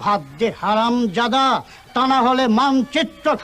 ভাত দে হারাম জাদা হলে মানচিত্র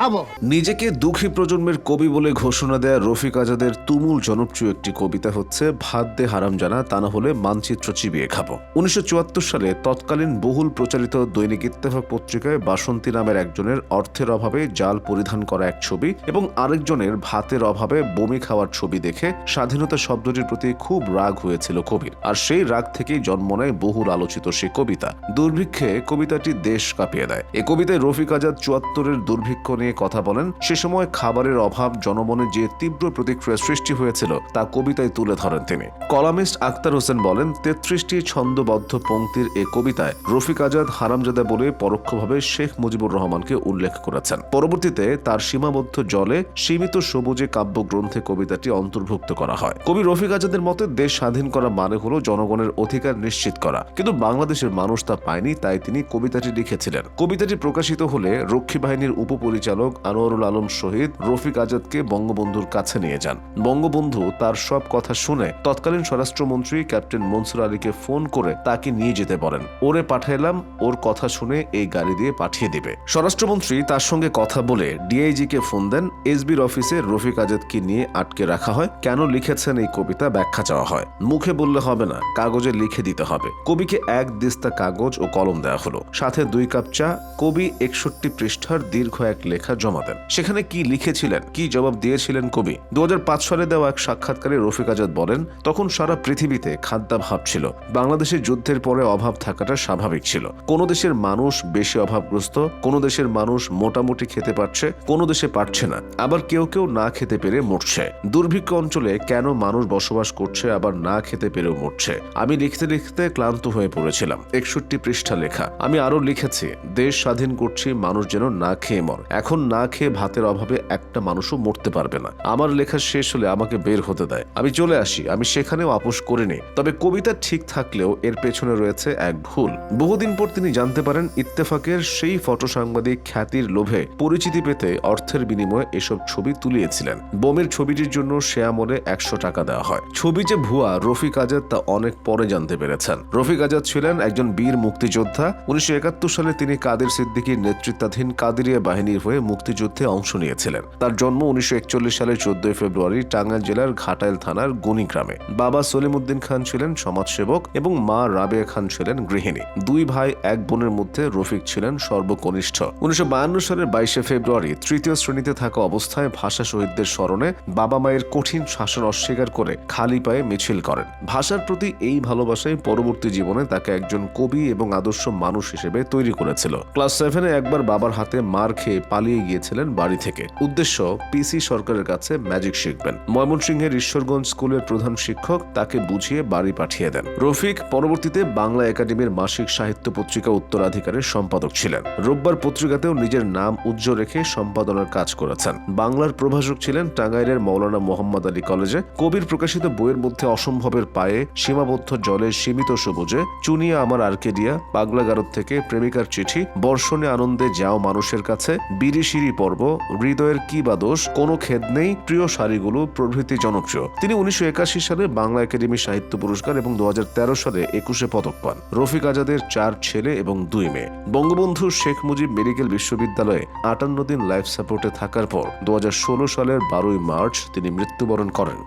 নিজেকে দুঃখী প্রজন্মের কবি বলে ঘোষণা দেয়া রফিক আজাদের তুমুল জনপ্রিয় একটি কবিতা হচ্ছে, ভাত দে হারাম জানা হলে মানচিত্র চিবিয়ে উনিশশো সালে তৎকালীন বহুল প্রচারিত দৈনিক ইত্তেফাক পত্রিকায় বাসন্তী নামের একজনের অর্থের অভাবে জাল পরিধান করা এক ছবি এবং আরেকজনের ভাতের অভাবে বমি খাওয়ার ছবি দেখে স্বাধীনতা শব্দটির প্রতি খুব রাগ হয়েছিল কবির। আর সেই রাগ থেকেই জন্ম নেয় বহুল আলোচিত সে কবিতা। দুর্ভিক্ষে কবিতাটি দেশ কাঁপিয়ে দেয়। এ কবিতায় রফিক আজাদ চুয়াত্তরের দুর্ভিক্ষ নিয়ে কথা বলেন, সে সময় খাবারের অভাব, জনমনে যে তীব্র প্রতিক্রিয়া সৃষ্টি হয়েছিল, তা কবিতায় তুলে ধরেন তিনি। কলামিস্ট আক্তার হোসেন বলেন, তেত্রিশটি ছন্দবদ্ধ পঙ্ক্তির এ কবিতায় রফিক আজাদ, হারামজাদা বলে পরোক্ষভাবে শেখ মুজিবুর রহমানকে উল্লেখ করেছেন। পরবর্তীতে তার সীমাবদ্ধ জলে সীমিত সবুজে কাব্যগ্রন্থে কবিতাটি অন্তর্ভুক্ত করা হয়। কবি রফিক আজাদের মতে, দেশ স্বাধীন করা মানে হলো জনগণের অধিকার নিশ্চিত করা। কিন্তু বাংলাদেশের মানুষ তা পায়নি, তাই তিনি কবিতাটি লিখেছিলেন। কবিতাটি প্রকাশিত হলে রক্ষী বাহিনীর উপপরিচালক আনোয়ারুল আলম শহীদ রফিক আজাদকে বঙ্গবন্ধুর কাছে নিয়ে যান। বঙ্গবন্ধু তার সব কথা শুনে তৎকালীন স্বরাষ্ট্রমন্ত্রী ক্যাপ্টেন মনসুর আলীকে ফোন করে তাকে নিয়ে যেতে বলেন। ওরে পাঠাইলাম, ওর কথা শুনে এই গাড়ি দিয়ে পাঠিয়ে দিবে। স্বরাষ্ট্রমন্ত্রী তার সঙ্গে কথা বলে ডিআইজি কে ফোন দেন, এসবির অফিসে রফিক আজাদকে নিয়ে আটকে রাখা হয়। কেন লিখেছেন এই কবিতা ব্যাখ্যা চাওয়া হয়। মুখে বললে হবে না, কাগজে লিখে দিতে হবে। কবিকে এক দিস্তা কাগজ ও কলম দেওয়া হলো। সাথে দুই কাপ চা, কবি একষট্টি পৃষ্ঠার দীর্ঘ এক লেখা জমা দেন। সেখানে কি লিখেছিলেন, কি জবাব দিয়েছিলেন কবি? দু সালে দেওয়া এক সাক্ষাৎকারে রফিক আজাদ বলেন, তখন সারা পৃথিবীতে খাদ্যাভাব ছিল। বাংলাদেশের যুদ্ধের পরে অভাব থাকাটা স্বাভাবিক ছিল। কোন দেশের মানুষ বেশি অভাবগ্রস্ত, কোন দেশের মানুষ মোটামুটি খেতে পারছে, কোন দেশে পারছে না। আবার কেউ কেউ না খেতে পেরে মরছে। দুর্ভিক্ষ অঞ্চলে কেন মানুষ বসবাস করছে, আবার না খেতে পেরেও মরছে? আমি লিখতে লিখতে ক্লান্ত হয়ে পড়েছিলাম। একষট্টি পৃষ্ঠা লেখা। আমি আরও লিখেছি, দেশ স্বাধীন করছি মানুষ যেন না খেয়ে মর। এখন না খেয়ে ভাতের অভাবে একটা মানুষও মরতে পারবে না। আমার লেখা শেষ হলে আমাকে বের হতে দেয়। আমি চলে আসি, আমি সেখানেও আপোষ করিনি তবে কবিতা ঠিক থাকলেও এর পেছনে রয়েছে এক ভুল। বহুদিন পর তিনি জানতে পারেন, ইত্তেফাকের সেই ফটো সাংবাদিক খ্যাতির লোভে পরিচিতি পেতে অর্থের বিনিময়ে এসব ছবি তুলিয়েছিলেন। বোমের ছবিটির জন্য সে আমলে একশো টাকা দেওয়া হয়। ছবি যে ভুয়া, রফিক আজাদ তা অনেক পরে জানতে পেরেছেন। রফিক আজাদ ছিলেন একজন বীর মুক্তিযোদ্ধা। উনিশশো একাত্তর সালে তিনি কাদের সিদ্দিকির সিদ্দিকীর নেতৃত্বাধীন কাদেরিয়া বাহিনীর হয়ে মুক্তিযুদ্ধে অংশ নিয়েছিলেন। তার জন্ম উনিশশো একচল্লিশ সালের চোদ্দই ফেব্রুয়ারি টাঙ্গাইল জেলার ঘাটাইল থানার গুনি গ্রামে বাবা সলিমুদ্দিন খান ছিলেন সমাজসেবক এবং মা রাবেয়া খান ছিলেন গৃহিণী। দুই ভাই, এক বোনের মধ্যে রফিক ছিলেন সর্বকনিষ্ঠ। উনিশশো সালের বাইশে ফেব্রুয়ারি তৃতীয় শ্রেণীতে থাকা অবস্থায় ভাষা শহীদদের স্মরণে বাবা মায়ের কঠিন শাসন অস্বীকার করে খালি পায়ে মিছিল করেন। ভাষার প্রতি এই ভালোবাসাই পরবর্তী জীবনে তাকে একজন কবি এবং আদর্শ মানুষ হিসেবে তৈরি করেছিল। ক্লাস সেভেনে একবার বাবার হাতে মার খেয়ে পালিয়ে গিয়েছিলেন বাড়ি থেকে। উদ্দেশ্য পিসি সরকারের কাছে ম্যাজিক শিখবেন। ময়মনসিংহের ঈশ্বরগঞ্জ স্কুলের প্রধান শিক্ষক তাকে বুঝিয়ে বাড়ি পাঠিয়ে দেন। রফিক পরবর্তীতে বাংলা একাডেমির মাসিক সাহিত্য পত্রিকা উত্তরাধিকারের সম্পাদক ছিলেন। রোববার পত্রিকাতেও নিজের নাম উজ্জ্বল রেখে সম্পাদনার কাজ করেছেন। বাংলার প্রভাষক ছিলেন টাঙ্গাইলের মৌলানা মোহাম্মদ আলী কলেজে। কবির প্রকাশিত বইয়ের মধ্যে অসম্ভবের পায়ে সীমাবদ্ধ জলে সীমিত সবুজে, চুনিয়া আমার আর্কেডিয়া পাগলা গারদ থেকে প্রেমিকার চিঠি, বর্ষণে আনন্দে যাও মানুষের কাছে। সিঁড়ি পর্ব, হৃদয়ের কি বা দোষ, কোনো খেদ নেই, প্রিয় শাড়িগুলো প্রভৃতি জনপ্রিয় তিনি উনিশশো একাশি সালে বাংলা একাডেমি সাহিত্য পুরস্কার এবং দু হাজার তেরো সালে একুশে পদক পান। রফিক আজাদের চার ছেলে এবং দুই মেয়ে। বঙ্গবন্ধু শেখ মুজিব মেডিকেল বিশ্ববিদ্যালয়ে আটান্ন দিন লাইফ সাপোর্টে থাকার পর দু হাজার ষোলো সালের বারোই মার্চ তিনি মৃত্যুবরণ করেন।